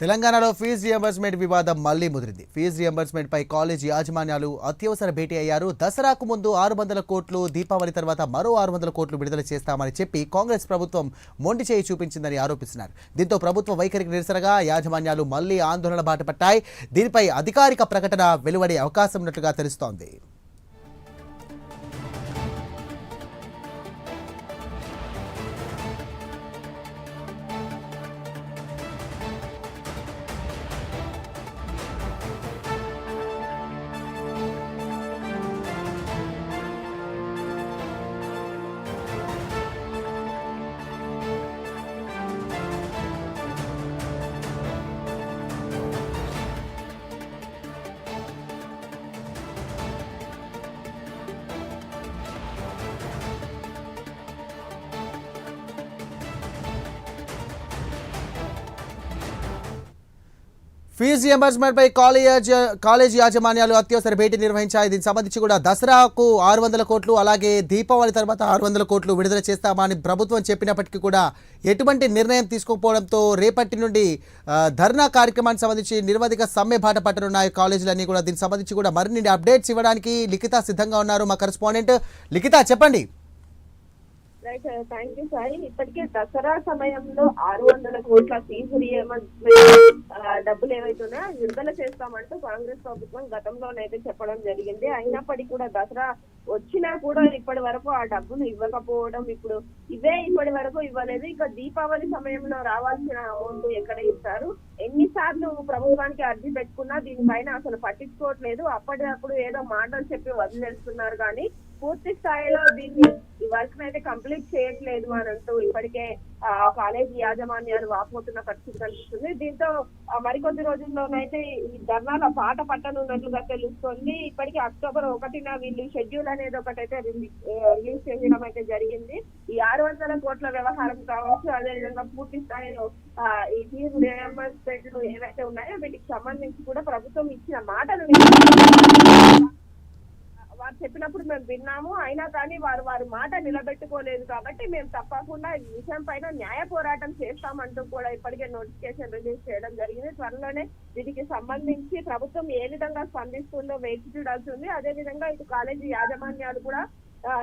తెలంగాణలో fee reimbursement వివాదం మళ్ళీ ముదిరింది. ఫీజు రియంబర్స్మెంట్ పై కాలేజీ యాజమాన్యాలు అత్యవసర భేటీ అయ్యారు. దసరాకు ముందు ఆరు వందల కోట్లు దీపావళి తర్వాత మరో ఆరు వందల కోట్లు విడుదల చేస్తామని చెప్పి కాంగ్రెస్ ప్రభుత్వం మొండి చేయి చూపించిందని ఆరోపిస్తున్నారు. దీంతో ప్రభుత్వ వైఖరికి నిరసనగా యాజమాన్యాలు మళ్ళీ ఆందోళన బాటపట్టాయి దీనిపై అధికారిక ప్రకటన వెలువడే అవకాశం ఉన్నట్లుగా తెలుస్తోంది. ఫీజు ఎంబర్స్మెంట్పై కాలేజ్ కాలేజీ యాజమాన్యాలు అత్యవసర భేటీ నిర్వహించాయి. దీనికి సంబంధించి కూడా దసరాకు ఆరు వందల కోట్లు అలాగే దీపావళి తర్వాత ఆరు వందల కోట్లు విడుదల చేస్తామని ప్రభుత్వం చెప్పినప్పటికీ కూడా ఎటువంటి నిర్ణయం తీసుకోకపోవడంతో రేపటి నుండి ధర్నా కార్యక్రమానికి సంబంధించి నిరవధిక సమ్మె బాట పట్టనున్నాయి కాలేజీలన్నీ కూడా. దీనికి సంబంధించి కూడా మరిన్ని అప్డేట్స్ ఇవ్వడానికి లిఖిత సిద్ధంగా ఉన్నారు మా కరెస్పాండెంట్. లిఖిత చెప్పండి. Right thank you Sai. ఇప్పటికే దసరా సమయంలో ఆరు వందల కోట్ల ఫీజు రియంబర్స్మెంట్ డబ్బులు ఏవైతే విడుదల చేస్తామంటూ కాంగ్రెస్ ప్రభుత్వం గతంలోనైతే చెప్పడం జరిగింది. అయినప్పటికీ కూడా దసరా వచ్చినా కూడా ఇప్పటి వరకు ఆ డబ్బులు ఇవ్వకపోవడం ఇప్పుడు ఇవే ఇప్పటి వరకు ఇవ్వలేదు. ఇక దీపావళి సమయంలో రావాల్సిన అమౌంట్ ఎక్కడ ఇస్తారు? ఎన్నిసార్లు ప్రభుత్వానికి అర్జీ పెట్టుకున్నా దీనిపైన అసలు పట్టించుకోవట్లేదు. అప్పటికప్పుడు ఏదో మాటలు చెప్పి వదిలేస్తున్నారు కానీ పూర్తి స్థాయిలో దీన్ని ఈ వర్క్ అయితే కంప్లీట్ చేయట్లేదు అని అంటూ ఇప్పటికే ఆ కాలేజీ యాజమాన్యాలు వాపోతున్న పరిస్థితి కనిపిస్తుంది. దీంతో మరికొద్ది రోజుల్లోనైతే ఈ ధర్నాల పాట పట్టనున్నట్లుగా తెలుస్తోంది. ఇప్పటికే అక్టోబర్ ఒకటిన వీళ్ళు షెడ్యూల్ అనేది ఒకటైతే రిలీజ్ చేయడం అయితే జరిగింది. ఈ ఆరు వందల కోట్ల వ్యవహారం కావచ్చు అదేవిధంగా పూర్తి స్థాయిలో ఈ ఫీజు రియంబర్స్మెంట్లు ఏవైతే ఉన్నాయో వీటికి సంబంధించి కూడా ప్రభుత్వం ఇచ్చిన మాటలు చెప్పినప్పుడు మేము విన్నాము. అయినా కానీ వారు వారి మాట నిలబెట్టుకోలేదు కాబట్టి మేము తప్పకుండా ఈ విషయం పైన న్యాయ పోరాటం చేస్తామంటూ కూడా ఇప్పటికే నోటిఫికేషన్ రిలీజ్ చేయడం జరిగింది. త్వరలోనే దీనికి సంబంధించి ప్రభుత్వం ఏ విధంగా స్పందిస్తుందో వేచి చూడాల్సి ఉంది అదే విధంగా ఇటు కాలేజీ యాజమాన్యాలు కూడా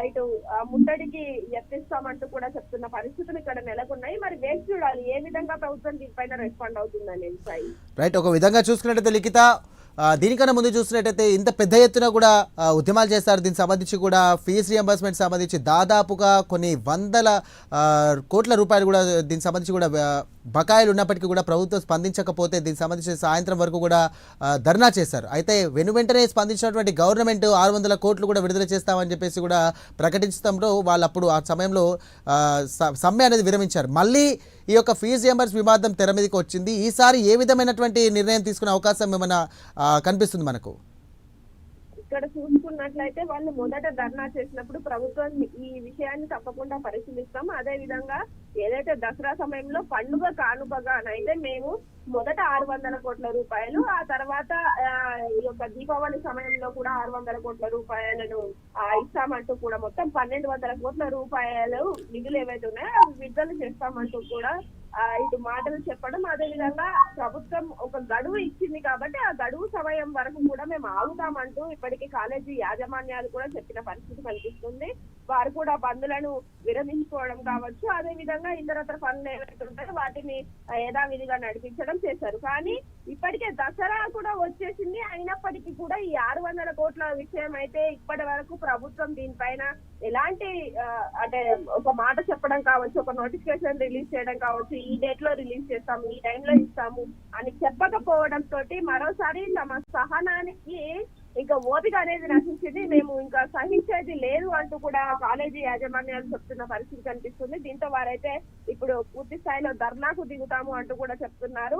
ఇటు ముట్టడికి యత్నిస్తామంటూ కూడా చెప్తున్న పరిస్థితులు ఇక్కడ నెలకొన్నాయి. మరి వేచి చూడాలి ఏ విధంగా ప్రభుత్వం దీనిపైన రెస్పాండ్ అవుతుందని సాయి. రైట్ ఒక విధంగా చూసుకున్నట్టయితే లిఖిత దీనికన్నా ముందు చూసినట్టయితే ఇంత పెద్ద ఎత్తున కూడా ఉద్యమాలు చేస్తారు దీనికి సంబంధించి కూడా ఫీజు రియంబర్స్మెంట్ సంబంధించి దాదాపుగా కొన్ని వందల కోట్ల రూపాయలు కూడా దీనికి సంబంధించి కూడా బకాయిలు ఉన్నప్పటికీ కూడా ప్రభుత్వం స్పందించకపోతే దీనికి సంబంధించి సాయంత్రం వరకు కూడా ధర్నా చేశారు. అయితే వెను వెంటనే స్పందించినటువంటి గవర్నమెంట్ ఆరు వందల కోట్లు కూడా విడుదల చేస్తామని చెప్పేసి కూడా ప్రకటించడంలో వాళ్ళు అప్పుడు ఆ సమయంలో స- సమ్మె అనేది విరమించారు. మళ్ళీ ఈ యొక్క ఫీజు ఎంబర్స్ వివాదం తెర మీదకి వచ్చింది. ఈసారి ఏ విధమైనటువంటి నిర్ణయం తీసుకునే అవకాశం ఏమైనా కనిపిస్తుంది మనకు? ఇక్కడ చూసుకున్నట్లయితే వాళ్ళు మొదట ధర్నా చేసినప్పుడు ప్రభుత్వం ఈ విషయాన్ని తప్పకుండా పరిశీలిస్తాం. అదే విధంగా ఏదైతే దసరా సమయంలో పండుగ కానుకగానైతే మేము మొదట ఆరు వందల కోట్ల రూపాయలు ఆ తర్వాత ఈ యొక్క దీపావళి సమయంలో కూడా ఆరు వందల కోట్ల రూపాయలను ఇస్తామంటూ కూడా మొత్తం పన్నెండు వందల కోట్ల రూపాయలు నిధులు ఏవైతే ఉన్నాయో అవి విడుదల చేస్తామంటూ కూడా ఇటు మాటలు చెప్పడం అదే విధంగా ప్రభుత్వం ఒక గడువు ఇచ్చింది కాబట్టి ఆ గడువు సమయం వరకు కూడా మేము ఆగుతామంటూ ఇప్పటికీ కాలేజీ యాజమాన్యాలు కూడా చెప్పిన పరిస్థితి కనిపిస్తుంది. వారు కూడా బంధులను విరమించుకోవడం కావచ్చు. అదే విధంగా ఇతరత్ర పనులు ఏవైతే ఉంటాయో వాటిని యథావిధిగా నడిపించడం చేశారు. కానీ ఇప్పటికే దసరా కూడా వచ్చేసింది. అయినప్పటికీ కూడా ఈ ఆరు వందల కోట్ల విషయం అయితే ఇప్పటి వరకు ప్రభుత్వం దీనిపైన ఎలాంటి అంటే ఒక మాట కావచ్చు ఒక నోటిఫికేషన్ రిలీజ్ చేయడం కావచ్చు ఈ డేట్లో రిలీజ్ చేస్తాము ఈ టైంలో ఇస్తాము అని చెప్పకపోవడం తోటి మరోసారి తమ సహనానికి ఇంకా ఓపిక అనేది నశించింది. మేము ఇంకా సహించేది లేదు అంటూ కూడా కాలేజీ యాజమాన్యాలు చెప్తున్న పరిస్థితి కనిపిస్తుంది. దీంతో వారైతే ఇప్పుడు పూర్తి స్థాయిలో ధర్నాకు దిగుతాము అంటూ కూడా చెప్తున్నారు.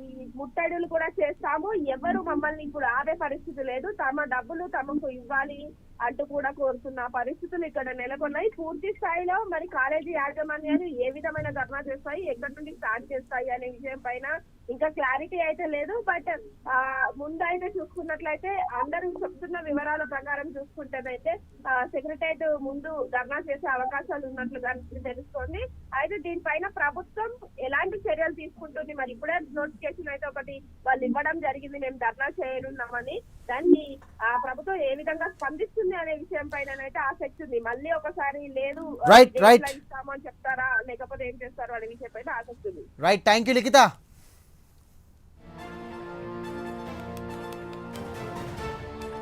ఈ ముట్టడులు కూడా చేస్తాము. ఎవరు మమ్మల్ని ఇప్పుడు ఆపే పరిస్థితి లేదు. తమ డబ్బులు తమకు ఇవ్వాలి అంటూ కూడా కోరుతున్న. పరిస్థితులు ఇక్కడ నెలకొన్నాయి. పూర్తి స్థాయిలో మరి కాలేజీ యాజమాన్యాలు ఏ విధమైన ధర్నా చేస్తాయి ఎక్కడి నుండి స్టార్ట్ చేస్తాయి అనే విషయం పైన ఇంకా క్లారిటీ అయితే లేదు. బట్ ఆ ముందైతే చూసుకున్నట్లయితే అందరూ చెప్తున్న వివరాలు ప్రకారం చూసుకుంటేనైతే సెక్రటరియట్ ముందు ధర్నా చేసే అవకాశాలు ఉన్నట్లుగా తెలుస్తోంది. అయితే దీనిపైన ప్రభుత్వం ఎలాంటి చర్యలు తీసుకుంటుంది మరి? ఇప్పుడే నోటిఫికేషన్ అయితే ఒకటి వాళ్ళు ఇవ్వడం జరిగింది మేము ధర్నా చేయనున్నామని. దాన్ని ఆ ప్రభుత్వం ఏ విధంగా స్పందిస్తుంది అనే విషయం పైన అయితే ఆసక్తి ఉంది. మళ్ళీ ఒకసారి లేదు. ఇస్తామని చెప్తారా? లేకపోతే ఏం చేస్తారో అనే విషయం పైన ఆసక్తి ఉంది. Right thank you Likhita